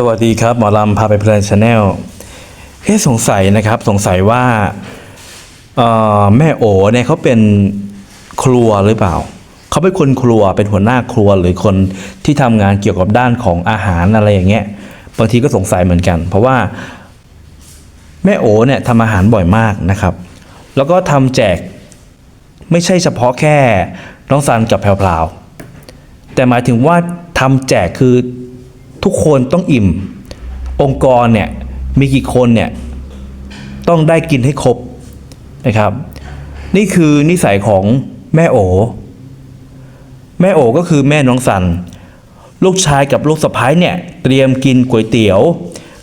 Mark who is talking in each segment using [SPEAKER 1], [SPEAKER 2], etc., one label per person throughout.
[SPEAKER 1] สวัสดีครับ หมอลำพาไปเพลินชาแนลเฮ้สงสัยนะครับ สงสัยว่าแม่โอเนี่ยเขาเป็นครัวหรือเปล่า เขาเป็นคนครัวเป็นหัวหน้าครัวหรือคนที่ทำงานเกี่ยวกับด้านของอาหารอะไรอย่างเงี้ยบางทีก็สงสัยเหมือนกัน เพราะว่า แม่โอเนี่ยทำอาหารบ่อยมากนะครับ แล้วก็ทำแจกไม่ใช่เฉพาะแค่น้องซันกับแพรวๆแต่หมายถึงว่าทำแจกคือ ทุกคนต้องอิ่ม องค์กรเนี่ยมีกี่คนเนี่ยต้องได้กินให้ครบนะครับ นี่คือนิสัยของแม่โอ แม่โอก็คือแม่น้องสัน ลูกชายกับลูกสะพ้ายเนี่ยเตรียมกินก๋วยเตี๋ยว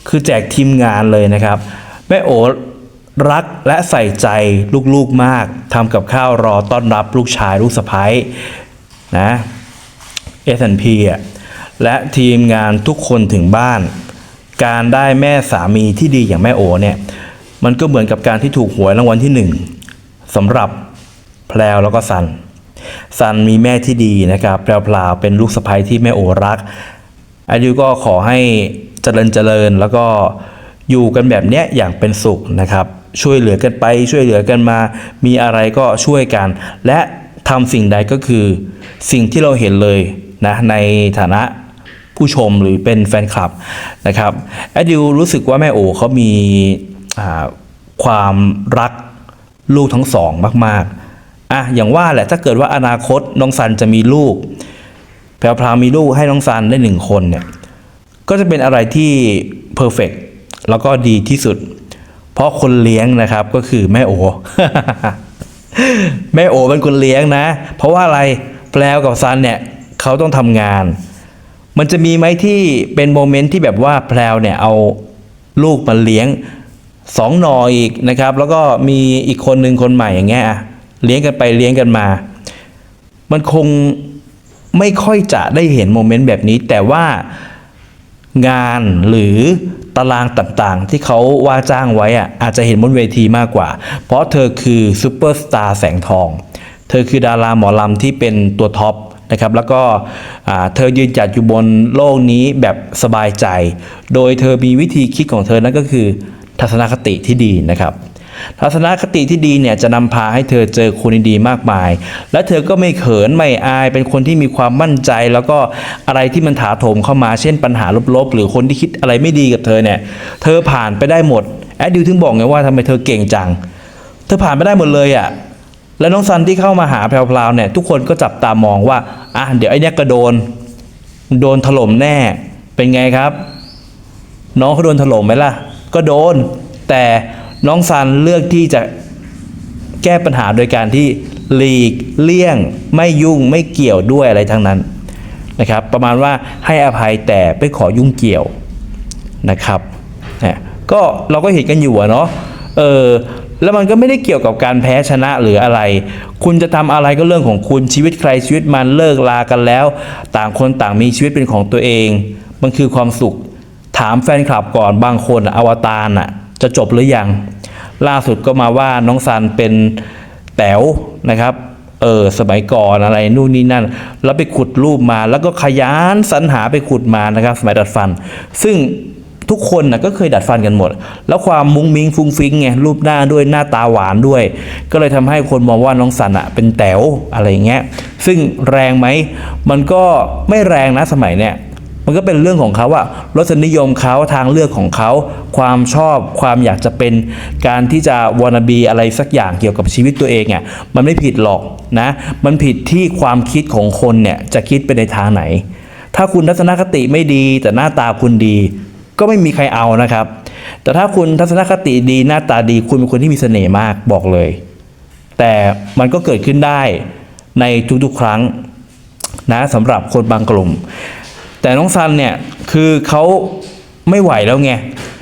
[SPEAKER 1] คือแจกทีมงานเลยนะครับ แม่โอรักและใส่ใจลูกๆมากทำกับข้าวรอต้อนรับลูกชายลูกสะพ้ายนะ S&P อะ และทีมงานทุกคนถึงบ้าน การได้แม่สามีที่ดีอย่างแม่โอเนี่ยมันก็เหมือนกับการที่ถูกหวยรางวัลที่หนึ่งสำหรับแพลวแล้วก็ซันซันมีแม่ที่ดีนะครับแพรวพลาวเป็นลูกสะใภ้ที่แม่โอรักอายุก็ขอให้เจริญเจริญแล้วก็อยู่กันแบบเนี้ยอย่างเป็นสุขนะครับ ช่วยเหลือกันไปช่วยเหลือกันมา มีอะไรก็ช่วยกัน และทำสิ่งใดก็คือสิ่งที่เราเห็นเลยนะในฐานะ ผู้ชมหรือเป็นแฟนคลับนะครับแอดดิวรู้สึกว่าแม่โอเขามีความรักลูกทั้งสองมาก ๆอะอย่างว่าแหละถ้าเกิดว่าอนาคตน้องซันจะมีลูกแพรวพรามีลูกให้น้องซันได้หนึ่งคนเนี่ยก็จะเป็นอะไรที่เพอร์เฟกแล้วก็ดีที่สุด เพราะคนเลี้ยงนะครับก็คือแม่โอ แม่โอเป็นคนเลี้ยงนะ เพราะว่าอะไรแพรวกับซันเนี่ยเขาต้องทำงาน มันจะมีไหมที่เป็นโมเมนต์ที่แบบว่าแพรวเนี่ยเอาลูกมาเลี้ยงสองหนออีกนะครับ แล้วก็มีอีกคนหนึ่งคนใหม่อย่างเงี้ยเลี้ยงกันไปเลี้ยงกันมา มันคงไม่ค่อยจะได้เห็นโมเมนต์แบบนี้ แต่ว่างานหรือตารางต่างๆ ที่เขาว่าจ้างไว้อะอาจจะเห็นบนเวทีมากกว่า เพราะเธอคือซูเปอร์สตาร์แสงทอง เธอคือดาราหมอลำที่เป็นตัวท็อป นะครับแล้วก็เธอยืนจัดอยู่บนโลกนี้แบบสบายใจ โดยเธอมีวิธีคิดของเธอนั่นก็คือทัศนคติที่ดีนะครับ ทัศนคติที่ดีเนี่ยจะนำพาให้เธอเจอคนดีๆมากมาย และเธอก็ไม่เขินไม่อายเป็นคนที่มีความมั่นใจ แล้วก็อะไรที่มันถาโถมเข้ามาเช่นปัญหาลบๆ หรือคนที่คิดอะไรไม่ดีกับเธอเนี่ยเธอผ่านไปได้หมดแอดดิวถึงบอกไงว่าทำไมเธอเก่งจัง เธอผ่านไปได้หมดเลยอะ่ะ แล้วน้องซันที่เข้ามาหาแพรวๆเนี่ย ทุกคนก็จับตามองว่า อะ เดี๋ยวไอ้เนี่ยก็โดน โดนถล่มแน่ เป็นไงครับ น้องเขาโดนถล่มไหมล่ะ ก็โดน แต่น้องซันเลือกที่จะแก้ปัญหาโดยการที่หลีกเลี่ยง ไม่ยุ่งไม่เกี่ยวด้วยอะไรทั้งนั้นนะครับ ประมาณว่าให้อภัยแต่ไม่ขอยุ่งเกี่ยวนะครับเนี่ยก็เราก็เห็นกันอยู่อะเนาะ เออ แล้วมันก็ไม่ได้เกี่ยวกับการแพ้ชนะหรืออะไร คุณจะทำอะไรก็เรื่องของคุณชีวิตใครชีวิตมันเลิกลากันแล้ว ต่างคนต่างมีชีวิตเป็นของตัวเอง มันคือความสุข ถามแฟนคลับก่อนบางคนอะอวตารน่ะจะจบหรือยัง ล่าสุดก็มาว่าน้องซันเป็นแต๋วนะครับเออสมัยก่อนอะไรนู่นนี่นั่น แล้วไปขุดรูปมาแล้วก็ขยันสรรหาไปขุดมานะครับ สมัยดัดฟัน ซึ่ง ทุกคนนะก็เคยดัดฟันกันหมด แล้วความมุ้งมิ้งฟุ้งฟิ้งไงรูปหน้าด้วยหน้าตาหวานด้วย ก็เลยทำให้คนมองว่าน้องสันอะเป็นแต๋วอะไรเงี้ยซึ่งแรงไหมมันก็ไม่แรงนะสมัยเนี้ยมันก็เป็นเรื่องของเขาอะรสนิยมเขาทางเลือกของเขา ความชอบความอยากจะเป็นการที่จะวานาบีอะไรสักอย่างเกี่ยวกับชีวิตตัวเองอะมันไม่ผิดหรอกนะ มันผิดที่ความคิดของคนเนี่ยจะคิดไปในทางไหน ถ้าคุณทัศนคติไม่ดีแต่หน้าตาคุณดี ก็ไม่มีใครเอานะครับ แต่ถ้าคุณทัศนคติดีหน้าตาดีคุณเป็นคนที่มีเสน่ห์มากบอกเลย แต่มันก็เกิดขึ้นได้ในทุกๆครั้งนะสำหรับคนบางกลุ่ม แต่น้องซันเนี่ยคือเขาไม่ไหวแล้วไง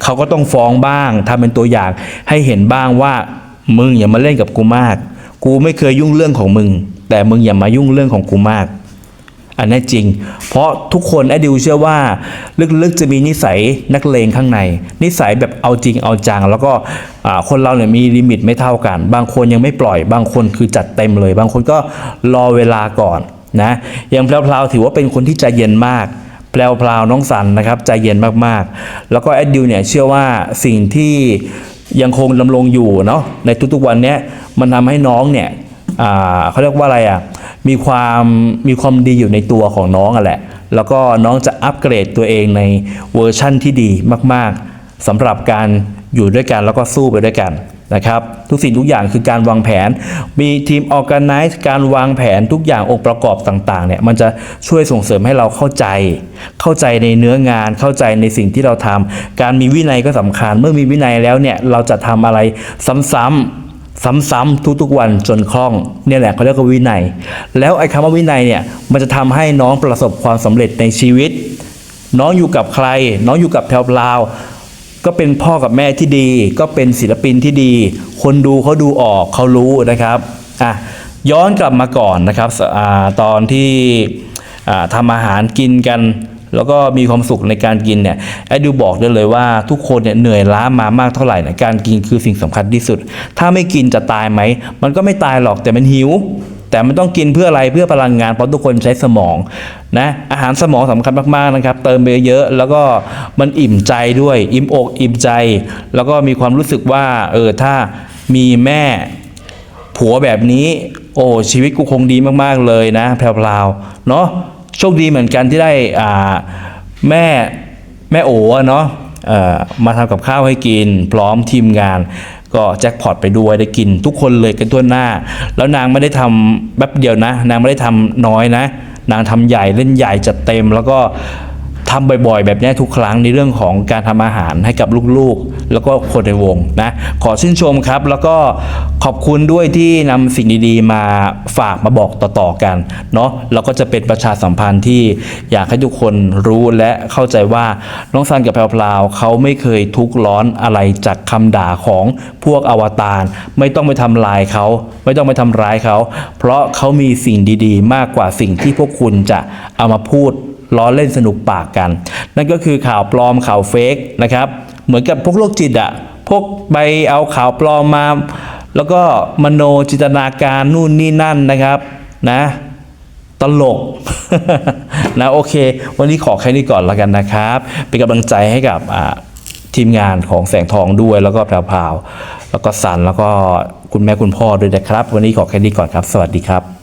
[SPEAKER 1] เขาก็ต้องฟ้องบ้างทำเป็นตัวอย่างให้เห็นบ้างว่ามึงอย่ามาเล่นกับกูมาก กูไม่เคยยุ่งเรื่องของมึง แต่มึงอย่ามายุ่งเรื่องของกูมาก อันนี้จริง เพราะทุกคนแอดดิวเชื่อว่า ลึกๆจะมีนิสัยนักเลงข้างใน นิสัยแบบเอาจริงเอาจัง แล้วก็คนเราเนี่ยมีลิมิตไม่เท่ากัน บางคนยังไม่ปล่อย บางคนคือจัดเต็มเลย บางคนก็รอเวลาก่อนนะอย่างแพรวๆถือว่าเป็นคนที่ใจเย็นมากแพลวพราวน้องสันนะครับใจเย็นมากๆ แล้วก็แอดดิวเนี่ยเชื่อว่าสิ่งที่ยังคงดำรงอยู่เนาะในทุกๆวันเนี้ยมันทำให้น้องเนี่ยเขาเรียกว่าอะไรอะ มีความมีความดีอยู่ในตัวของน้องอะแหละ แล้วก็น้องจะอัปเกรดตัวเองในเวอร์ชั่นที่ดีมากๆสำหรับการอยู่ด้วยกันแล้วก็สู้ไปด้วยกันนะครับทุกสิ่งทุกอย่างคือการวางแผน มีทีมออ g a n i z e การวางแผนทุกอย่างองค์ประกอบต่างๆเนี่ยมันจะช่วยส่งเสริมให้เราเข้าใจ เข้าใจในเนื้องานเข้าใจในสิ่งที่เราทำการมีวินัยก็สำคัญ เมื่อมีวินัยแล้วเนี่ยเราจะทำอะไรซ้ำๆ ซ้ำๆทุกๆวันจนคล่องเนี่ยแหละเขาเรียกว่าวินัย แล้วไอ้คำว่าวินัยเนี่ยมันจะทำให้น้องประสบความสำเร็จในชีวิต น้องอยู่กับใคร น้องอยู่กับแถวพลาวก็เป็นพ่อกับแม่ที่ดี ก็เป็นศิลปินที่ดี คนดูเขาดูออกเขารู้นะครับอะย้อนกลับมาก่อนนะครับอตอนที่ทำอาหารกินกัน แล้วก็มีความสุขในการกินเนี่ยไอ้ดูบอกได้เลยว่าทุกคนเนี่ยเหนื่อยล้ามามากเท่าไหร่นะการกินคือสิ่งสำคัญที่สุด ถ้าไม่กินจะตายไหม มันก็ไม่ตายหรอกแต่มันหิว แต่มันต้องกินเพื่ออะไรเพื่อพลังงานเพราะทุกคนใช้สมองนะอาหารสมองสำคัญมากๆนะครับ เติมไปเยอะแล้วก็มันอิ่มใจด้วย อิ่มอกอิ่มใจ แล้วก็มีความรู้สึกว่าเออถ้ามีแม่ผัวแบบนี้ โอ้ชีวิตกูคงดีมากๆเลยนะแพรวๆเนาะ โชคดีเหมือนกันที่ได้แม่แม่โอ๋เนาะมาทำกับข้าวให้กิน พร้อมทีมงาน ก็แจ็คพอตไปด้วยได้กิน ทุกคนเลยกันทั่วหน้า แล้วนางไม่ได้ทำแป๊บเดียวนะ นางไม่ได้ทำน้อยนะ นางทำใหญ่เล่นใหญ่จัดเต็มแล้วก็ ทำบ่อยๆ แบบนี้ทุกครั้งในเรื่องของการทำอาหารให้กับลูกๆ แล้วก็คนในวงนะ ขอชื่นชมครับ แล้วก็ขอบคุณด้วยที่นำสิ่งดีๆ มาฝากมาบอกต่อๆกันเนาะแล้วก็จะเป็นประชาสัมพันธ์ที่อยากให้ทุกคนรู้และเข้าใจว่าน้องซันกับแพรวพราวเขาไม่เคยทุกข์ร้อนอะไรจากคำด่าของพวกอวตารไม่ต้องไปทำลายเขาไม่ต้องไปทำร้ายเขาเพราะเขามีสิ่งดีๆ มากกว่าสิ่งที่พวกคุณจะเอามาพูด ล้อเล่นสนุกปากกัน นั่นก็คือข่าวปลอมข่าวเฟกนะครับ เหมือนกับพวกโรคจิตอะพวกไปเอาข่าวปลอมมา แล้วก็มโนจินตนาการนู่นนี่นั่นนะครับนะตลกนะโอเค วันนี้ขอแค่นี้ก่อนแล้วกันนะครับ เป็นกำลังใจให้กับทีมงานของแสงทองด้วยแล้วก็แพรวๆแล้วก็สันแล้วก็คุณแม่คุณพ่อด้วยนะครับ วันนี้ขอแค่นี้ก่อนครับ สวัสดีครับ